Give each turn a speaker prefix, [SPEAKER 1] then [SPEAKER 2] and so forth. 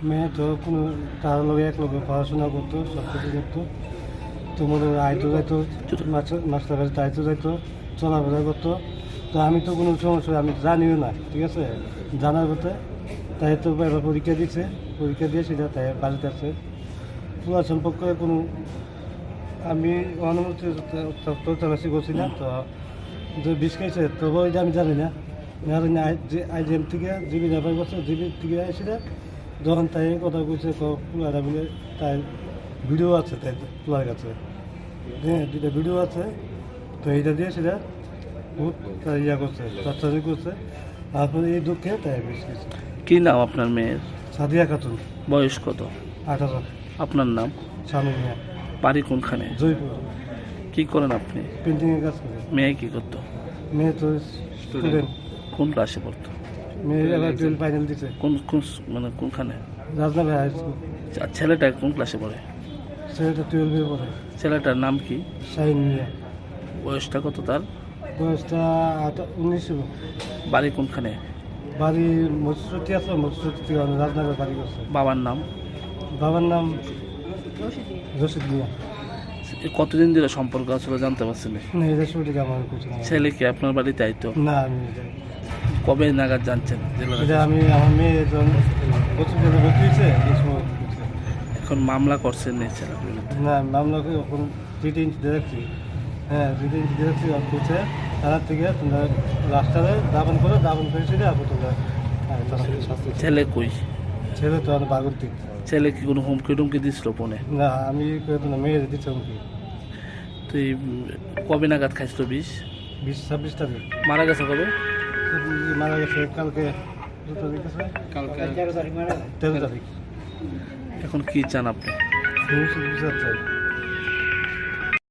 [SPEAKER 1] মেয়ে তো কোনো তার লগে এক লগে পড়াশোনা করতো সব কিছু করতো তো মনে হয় আইতো যাইতো মাস্টার কাছে আইতো যাইতো চলাফেরা করতো তো আমি তো কোনো সমস্যা আমি জানিও না ঠিক আছে জানার কথা তাই তো এবার পরীক্ষা দিচ্ছে পরীক্ষা দিয়ে সেটা তাই বাড়িতে আছে পুরা সম্পর্কে কোনো আমি অনুমতি তল্লাশি করছি না তো যে বিষ খাইছে এটা আমি জানি না জানি না আই যে আইজিএম থেকে জিবি ব্যাপার করছে জিবি থেকে এসে যখন তাই কথা কইছে পুলারা বলে তাই ভিডিও আছে তাই পুলার কাছে। হ্যাঁ দুটা ভিডিও আছে তো এইটা দিয়ে সেটা বহুত ইয়া করছে চর্চা করছে। তারপরে এই দুঃখে তাই বিষ খাইছে
[SPEAKER 2] কি নাম আপনার মেয়ের?
[SPEAKER 1] সাদিয়া খাতুন।
[SPEAKER 2] বয়স কত?
[SPEAKER 1] আঠারো।
[SPEAKER 2] আপনার নাম?
[SPEAKER 1] স্বামী
[SPEAKER 2] বাড়ি কোনখানে?
[SPEAKER 1] জয়পুর।
[SPEAKER 2] কি করেন আপনি?
[SPEAKER 1] পেন্টিংয়ের কাজ করে।
[SPEAKER 2] মেয়ে কি করতো?
[SPEAKER 1] মেয়ে তো স্টুডেন্ট।
[SPEAKER 2] কোন ক্লাসে পড়তো?
[SPEAKER 1] ফাইনাল দিছে।
[SPEAKER 2] কোন কোন মানে কোনখানে?
[SPEAKER 1] রাজনগর হাই স্কুল
[SPEAKER 2] ছেলেটা কোন ক্লাসে পড়ে?
[SPEAKER 1] ছেলেটা টুয়েলভে পড়ে।
[SPEAKER 2] ছেলেটার নাম কি?
[SPEAKER 1] শাহিন মিয়া।
[SPEAKER 2] বয়সটা কত তার?
[SPEAKER 1] বয়সটা আট উনিশশো
[SPEAKER 2] বাড়ি কোনখানে?
[SPEAKER 1] বাড়ি মৎস্যটি আছে মৎস্যটি থেকে রাজনগর বাড়ি করছে।
[SPEAKER 2] বাবার নাম?
[SPEAKER 1] বাবার নাম রশিদ মিয়া।
[SPEAKER 2] কতদিন ধরে সম্পর্ক আসলে জানতে পারছেন?
[SPEAKER 1] না এটা সঠিক আমার
[SPEAKER 2] ছেলে কি আপনার বাড়িতে আইতো?
[SPEAKER 1] না আমি
[SPEAKER 2] কবে নাগাদ জানছেন?
[SPEAKER 1] আমি আমার মেয়ে একজন।
[SPEAKER 2] এখন মামলা করছেন বিরুদ্ধে
[SPEAKER 1] না মামলাকে এখন ইঞ্চি দেখছি হ্যাঁ ইঞ্চি দেখছি আর করছে। তার থেকে তোমরা রাস্তায় দাবন করে দাবন করেছি আপনি তোমরা হ্যাঁ।
[SPEAKER 2] ছেলে কই?
[SPEAKER 1] ছেলে তো আমার বাগর দিক
[SPEAKER 2] ছেলে কি কোনো হুমকি টুমকি দিছিল ফোনে?
[SPEAKER 1] না আমি মেয়ের দিচ্ছে আমাকে
[SPEAKER 2] তো কবে নাগাদ খাইছিল বিষ?
[SPEAKER 1] বিশ ছাব্বিশ তারিখ।
[SPEAKER 2] মারা গেছে কবে?
[SPEAKER 1] মারা গেছে কালকে। কত তেরো তারিখ।
[SPEAKER 2] এখন কি চান আপনি?
[SPEAKER 1] চাই।